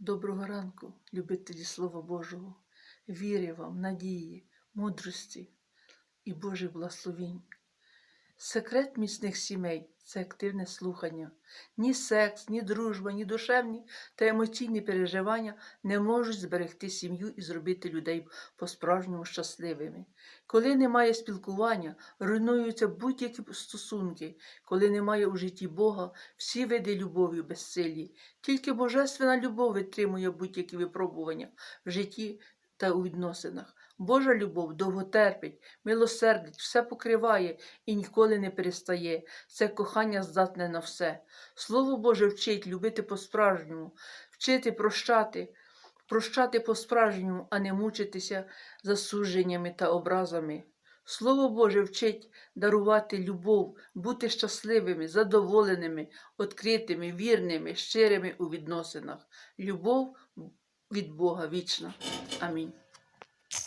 Доброго ранку, любителі Слова Божого, вірі вам, надії, мудрості і Божих благословінь. Секрет міцних сімей це активне слухання. Ні секс, ні дружба, ні душевні та емоційні переживання не можуть зберегти сім'ю і зробити людей по-справжньому щасливими. Коли немає спілкування, руйнуються будь-які стосунки, коли немає у житті Бога, всі види любові безсилі. Тільки божественна любов витримує будь-які випробування в житті та у відносинах. Божа любов довго терпить, милосердить, все покриває і ніколи не перестає. Це кохання здатне на все. Слово Боже вчить любити по-справжньому, вчити прощати, прощати по-справжньому, а не мучитися засудженнями та образами. Слово Боже вчить дарувати любов, бути щасливими, задоволеними, відкритими, вірними, щирими у відносинах. Любов від Бога вічна. Амінь.